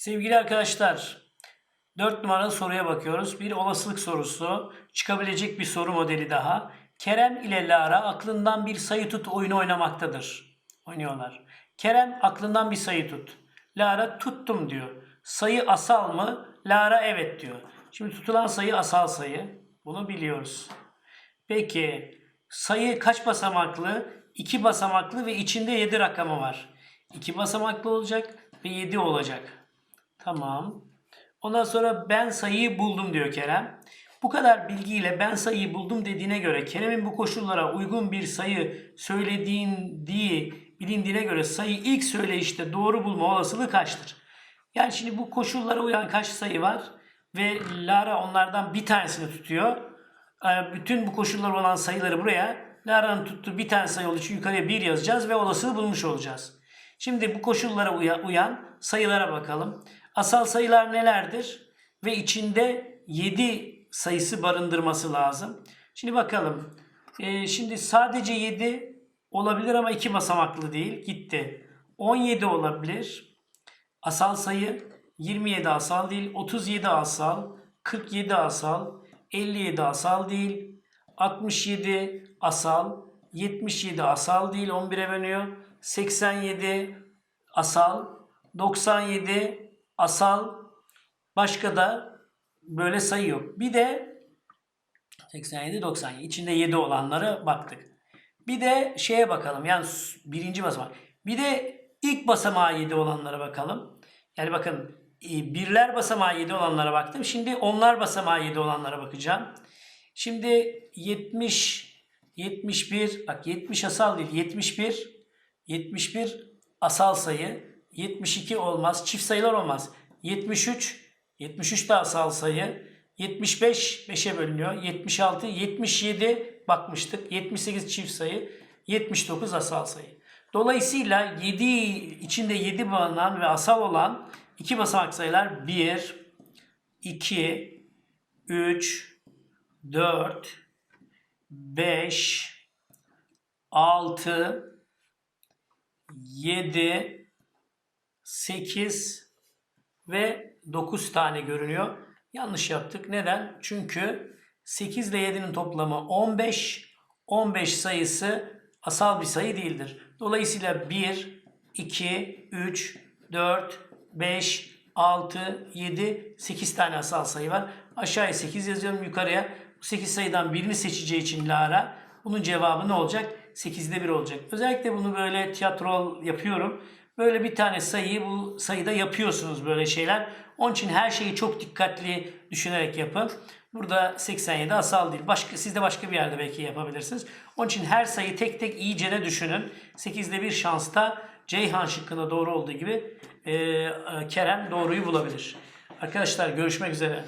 Sevgili arkadaşlar, 4 numaralı soruya bakıyoruz. Bir olasılık sorusu, çıkabilecek bir soru modeli daha. Kerem ile Lara aklından bir sayı tut oyunu oynamaktadır. Oynuyorlar. Kerem aklından bir sayı tut. Lara tuttum diyor. Sayı asal mı? Lara evet diyor. Şimdi tutulan sayı asal sayı. Bunu biliyoruz. Peki sayı kaç basamaklı? 2 basamaklı ve içinde 7 rakamı var. 2 basamaklı olacak ve 7 olacak. Tamam. Ondan sonra ben sayıyı buldum diyor Kerem. Bu kadar bilgiyle ben sayıyı buldum dediğine göre Kerem'in bu koşullara uygun bir sayı söylediği bilindiğine göre sayı ilk söyleyişte doğru bulma olasılığı kaçtır? Yani şimdi bu koşullara uyan kaç sayı var ve Lara onlardan bir tanesini tutuyor. Ee, Bütün bu koşullar olan sayıları buraya Lara'nın tuttuğu bir tane sayı olduğu için yukarıya 1 yazacağız ve olasılığı bulmuş olacağız. Şimdi bu koşullara uya- uyan sayılara bakalım. Asal sayılar nelerdir? Ve içinde 7 sayısı barındırması lazım. Şimdi bakalım. Ee, şimdi sadece 7 olabilir ama 2 basamaklı değil. Gitti. 17 olabilir. Asal sayı 27 asal değil, 37 asal, 47 asal, 57 asal değil, 67 asal, 77 asal değil 11'e bölünüyor. 87 asal, 97 asal, başka da böyle sayı yok. Bir de 87 97 içinde 7 olanlara baktık. Bir de şeye bakalım yani birinci basamak. Bir de ilk basamağı 7 olanlara bakalım. Yani bakın e, birler basamağı 7 olanlara baktım. Şimdi onlar basamağı 7 olanlara bakacağım. Şimdi 70 71 bak 70 asal değil 71 71 asal sayı 72 olmaz çift sayılar olmaz. 73 73 de asal sayı. 75 5'e bölünüyor. 76 77 bakmıştık. 78 çift sayı 79 asal sayı. Dolayısıyla 7 içinde 7 bulunan ve asal olan iki basamak sayılar 1 2 3 4 5 6 7 8 ve 9 tane görünüyor. Yanlış yaptık. Neden? Çünkü 8 ile 7'nin toplamı 15. 15 sayısı asal bir sayı değildir. Dolayısıyla 1, 2, 3, 4, 5, 6, 7, 8 tane asal sayı var. Aşağıya 8 yazıyorum yukarıya. Bu 8 sayıdan birini seçeceği için Lara bunun cevabı ne olacak? 8'de 1 olacak. Özellikle bunu böyle tiyatro yapıyorum. Böyle bir tane sayıyı bu sayıda yapıyorsunuz böyle şeyler. Onun için her şeyi çok dikkatli düşünerek yapın. Burada 87 asal değil. Başka, siz de başka bir yerde belki yapabilirsiniz. Onun için her sayı tek tek iyice de düşünün. 8'de bir şansta Ceyhan şıkkında doğru olduğu gibi e, Kerem doğruyu bulabilir. Arkadaşlar görüşmek üzere.